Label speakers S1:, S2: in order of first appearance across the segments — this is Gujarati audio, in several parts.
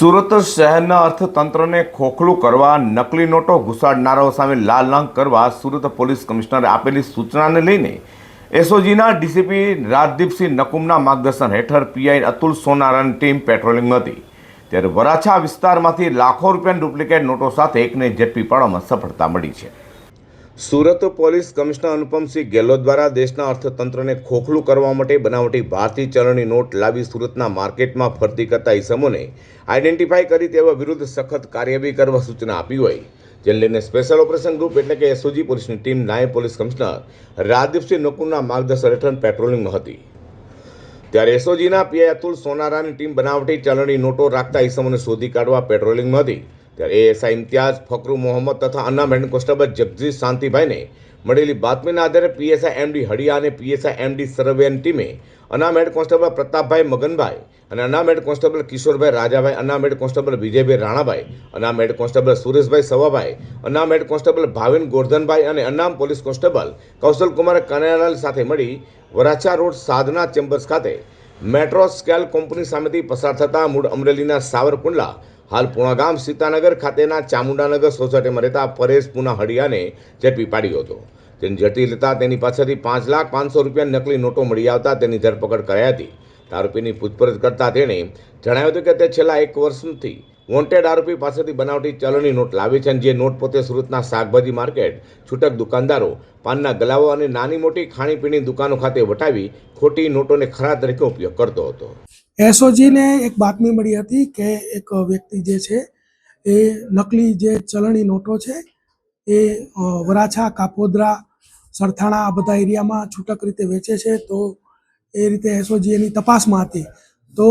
S1: સુરત શહેરના અર્થતંત્રને ખોખલું કરવા, નકલી નોટો ઘુસાડનારાઓ સામે લાલ લાંગ કરવા સુરત પોલીસ કમિશનરે આપેલી સૂચનાને લઈને એસઓજીના ડીસીપી રાજદીપસિંહ નકુમના માર્ગદર્શન હેઠળ પીઆઈ અતુલ સોનારાની ટીમ પેટ્રોલિંગ હતી. ત્યારે વરાછા વિસ્તારમાંથી લાખો રૂપિયાની ડુપ્લિકેટ નોટો સાથે એકને ઝડપી પાડવામાં સફળતા મળી છે. સુરત પોલીસ કમિશનર અનુપમસિંહ ગેહલોત દ્વારા દેશના અર્થતંત્રને ખોખલું કરવા માટે બનાવટી ભારતીય ચલણની નોટ લાવી સુરતના માર્કેટમાં ફરતી કરતા ઇસમોને આઈડેન્ટિફાઈ કરી તેવા વિરુદ્ધ સખત કાર્યવાહી કરવા સૂચના આપી હોય. જેને લઈને સ્પેશિયલ ઓપરેશન ગ્રુપ એટલે કે એસઓજી પોલીસની ટીમ નાયબ પોલીસ કમિશનર રાજદીપસિંહ નકુરના માર્ગદર્શન હેઠળ પેટ્રોલિંગમાં હતી. ત્યારે એસઓજીના પીઆઈ અતુલ સોનારાની ટીમ બનાવટી ચલણી નોટો રાખતા ઇસમોને શોધી કાઢવા પેટ્રોલિંગમાં હતી. ત્યારે એએસઆઈ ઇમ્તિયાઝ, ફકરુ મોહમ્મદ તથા હેડ કોન્સ્ટેબલ જગદીશ શાંતિભાઈને મળેલી બાતમીના આધારે પીએસઆઈ એમડી હડિયા અને પીએસઆઈ એમડી સરવૈયાની ટીમે અનામેડ કોન્સ્ટેબલ પ્રતાપભાઈ મગનભાઈ અને અનામેડ કોન્સ્ટેબલ કિશોરભાઈ રાજાભાઈ અના મેડ કોન્સ્ટેબલ વિજયભાઈ રાણાભાઈ અના મેડ કોન્સ્ટેબલ સુરેશભાઈ સવાભાઈ અના મેડ કોન્સ્ટેબલ ભાવિન ગોરધનભાઈ અને અનામ પોલીસ કોન્સ્ટેબલ કૌશલકુમાર કનૈયાલાલ સાથે મળી વરાછા રોડ સાધના ચેમ્બર્સ ખાતે મેટ્રો સ્કેલ કંપની સામેથી પસાર થતા મૂળ અમરેલીના સાવરકુંડલા હાલ પૂણાગામ સીતાનગર ખાતેના ચામુંડાનગર સોસાયટીમાં રહેતા પરેશ પુના હડિયાને ઝડપી પાડ્યો હતો. તેની ઝડપી લેતા તેની પાસેથી પાંચ લાખ પાંચસો રૂપિયા નકલી નોટો મળી આવતા તેની ધરપકડ કરાઈ હતી. આરોપીની પૂછપરછ કરતા તેણે જણાવ્યું હતું કે તે છેલ્લા એક વર્ષથી વોન્ટેડ આરોપી પાસેથી બનાવટી ચલણી નોટ લાવી છે જે નોટ પોતે સુરતના શાકભાજી માર્કેટ, છૂટક દુકાનદારો, પાનના ગલાવો અને નાની મોટી ખાણીપીણી દુકાનો ખાતે વટાવી ખોટી નોટોને ખરા તરીકે ઉપયોગ કરતો હતો.
S2: એસઓજીને એક બાતમી મળી હતી કે એક વ્યક્તિ જે છે, એ નકલી જે ચલણી નોટો છે, એ વરાછા, કાપોદરા, સરથાણા આ બધા એરિયામાં છૂટક રીતે વેચે છે, તો એ રીતે એસઓજી એની તપાસમાં હતી. તો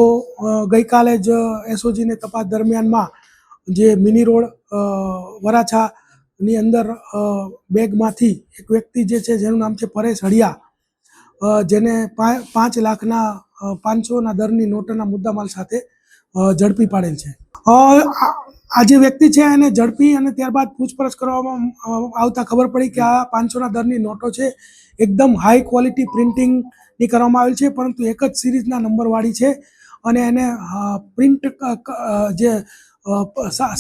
S2: ગઈકાલે જ એસઓજીને તપાસ દરમિયાનમાં જે મિની રોડ વરાછાની અંદર બેગમાંથી એક વ્યક્તિ જે છે, જેનું નામ છે પરેશ હળિયા જેને પાંચ લાખના પાંચસોના દરની નોટના મુદ્દામાલ સાથે ઝડપી પાડેલ છે. આ જે વ્યક્તિ છે એને ઝડપી અને ત્યારબાદ પૂછપરછ કરવામાં આવતા ખબર પડી કે આ પાંચસોના દરની નોટો છે. એકદમ હાઈ ક્વોલિટી પ્રિન્ટિંગની કરવામાં આવેલ છે, પરંતુ એક જ સિરીઝના નંબરવાળી છે અને એને પ્રિન્ટ જે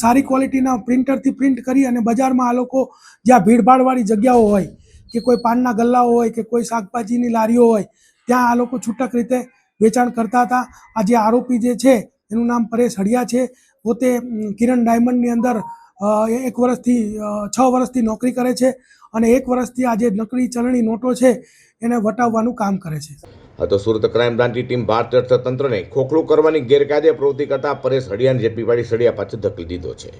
S2: સારી ક્વોલિટીના પ્રિન્ટરથી પ્રિન્ટ કરી અને બજારમાં આ લોકો જ્યાં ભીડભાડવાળી જગ્યાઓ હોય કે કોઈ પાનના ગલ્લાઓ હોય કે કોઈ શાકભાજીની લારીઓ હોય, ત્યાં આ લોકો છૂટક રીતે વેચાણ કરતા હતા. આ જે આરોપી જે છે એનું નામ પરેશ હડિયા છે. પોતે કિરણ ડાયમંડની અંદર એક વર્ષથી છ વર્ષથી નોકરી કરે છે અને એક વર્ષથી આ જે નકલી ચલણી નોટો છે એને વટાવવાનું કામ કરે છે.
S1: તો સુરત ક્રાઇમ બ્રાન્ચની ટીમ ભારતીય અર્થતંત્રને ખોખલું કરવાની ગેરકાયદે પ્રવૃત્તિ કરતા પરેશ હડિયાને જેપી પાડી સળિયા પાછળ ધકેલી દીધો છે.